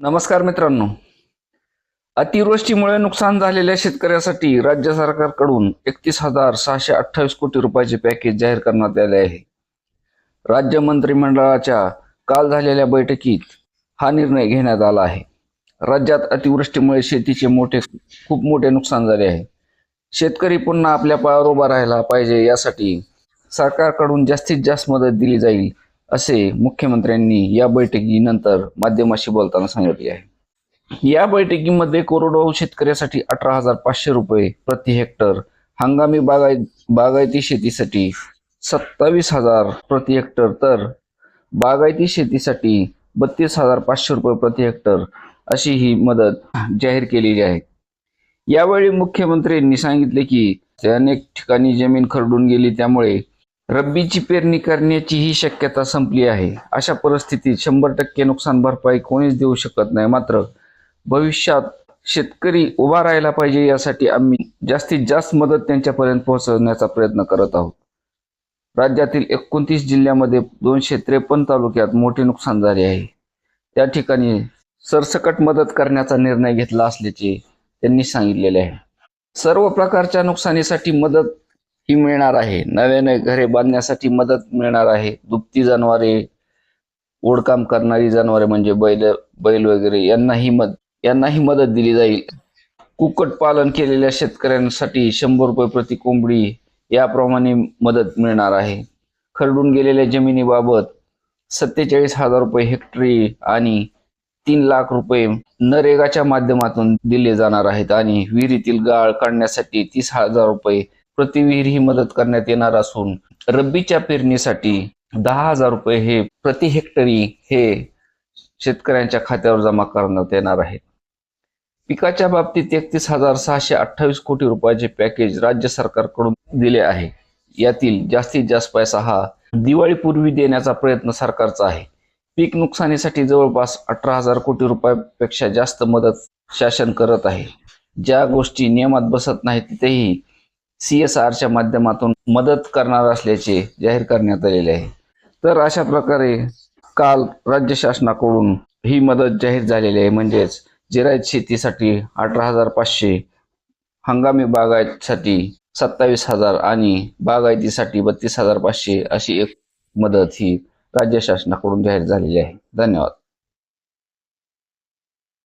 नमस्कार मित्रांनो. अतिवृष्टीमुळे नुकसान झालेल्या शेतकऱ्यासाठी राज्य सरकारकडून एकतीस हजार सहाशे अठ्ठावीस कोटी रुपयाचे पॅकेज जाहीर करण्यात आले आहे. राज्य मंत्रिमंडळाच्या काल झालेल्या बैठकीत हा निर्णय घेण्यात आला आहे. राज्यात अतिवृष्टीमुळे शेतीचे मोठे खूप मोठे नुकसान झाले आहे. शेतकरी पुन्हा आपल्या पायावर उभा राहायला पाहिजे यासाठी सरकारकडून जास्तीत जास्त मदत दिली जाईल असे मुख्यमंत्र्यांनी या बैठकीनंतर माध्यमाशी बोलताना सांगितले आहे. या बैठकीमध्ये कोरडवाहू शेतकऱ्यासाठी अठरा हजार पाचशे रुपये प्रति हेक्टर हंगामी बागाय बागायती शेतीसाठी सत्तावीस हजार प्रति हेक्टर तर बागायती शेतीसाठी बत्तीस हजार पाचशे रुपये प्रति हेक्टर अशी ही मदत जाहीर केलेली आहे. यावेळी मुख्यमंत्र्यांनी सांगितले की अनेक ठिकाणी जमीन खरडून गेली त्यामुळे रब्बीची पेरणी करण्याची ही शक्यता संपली आहे. अशा परिस्थितीत शंभर टक्के नुकसान भरपाई कोणीच देऊ शकत नाही. मात्र भविष्यात शेतकरी उभा राहायला पाहिजे यासाठी आम्ही जास्तीत जास्त मदत त्यांच्यापर्यंत पोहोचवण्याचा प्रयत्न करत आहोत. राज्यातील एकोणतीस जिल्ह्यामध्ये दोनशे त्रेपन्न तालुक्यात मोठे नुकसान झाले आहे. त्या ठिकाणी सरसकट मदत करण्याचा निर्णय घेतला असल्याचे त्यांनी सांगितलेले आहे. सर्व प्रकारच्या नुकसानीसाठी मदत ही मिळणार आहे. नव्याने घरे बांधण्यासाठी मदत मिळणार आहे. दुभती जनावरे ओढकाम करणारी जनावरे म्हणजे बैल बैल वगैरे यांनाही मद यांनाही मदत दिली जाईल. कुक्कुट पालन केलेल्या शेतकऱ्यांसाठी शंभर रुपये प्रति कोंबडी याप्रमाणे मदत मिळणार आहे. खरडून गेलेल्या जमिनीबाबत सत्तेचाळीस हजार रुपये हेक्टरी आणि तीन लाख रुपये नरेगाच्या माध्यमातून दिले जाणार आहेत आणि विहिरीतील गाळ काढण्यासाठी तीस हजार रुपये प्रतिविहीर ही मदत करण्यात येणार असून रब्बीच्या पेरणीसाठी दहा हजार रुपये हे प्रति हेक्टरी हे शेतकऱ्यांच्या खात्यावर जमा करण्यात येणार आहे. पिकाच्या बाबतीत एकतीस हजार सहाशे अठ्ठावीस कोटी रुपयाचे पॅकेज राज्य सरकारकडून दिले आहे. यातील जास्तीत जास्त पैसा हा दिवाळीपूर्वी देण्याचा प्रयत्न सरकारचा आहे. पीक नुकसानीसाठी जवळपास अठरा हजार कोटी रुपयापेक्षा जास्त मदत शासन करत आहे. ज्या गोष्टी नियमात बसत नाहीत तिथेही सी एस आरच्या माध्यमातून मदत करणार असल्याचे जाहीर करण्यात आलेले आहे. तर अशा प्रकारे काल राज्य शासनाकडून ही मदत जाहीर झालेली आहे. म्हणजेच जिरायत शेतीसाठी अठरा हजार पाचशे हंगामी बागायतीसाठी सत्तावीस हजार आणि बागायतीसाठी बत्तीस हजार पाचशे अशी एक मदत ही राज्य शासनाकडून जाहीर झालेली आहे. धन्यवाद.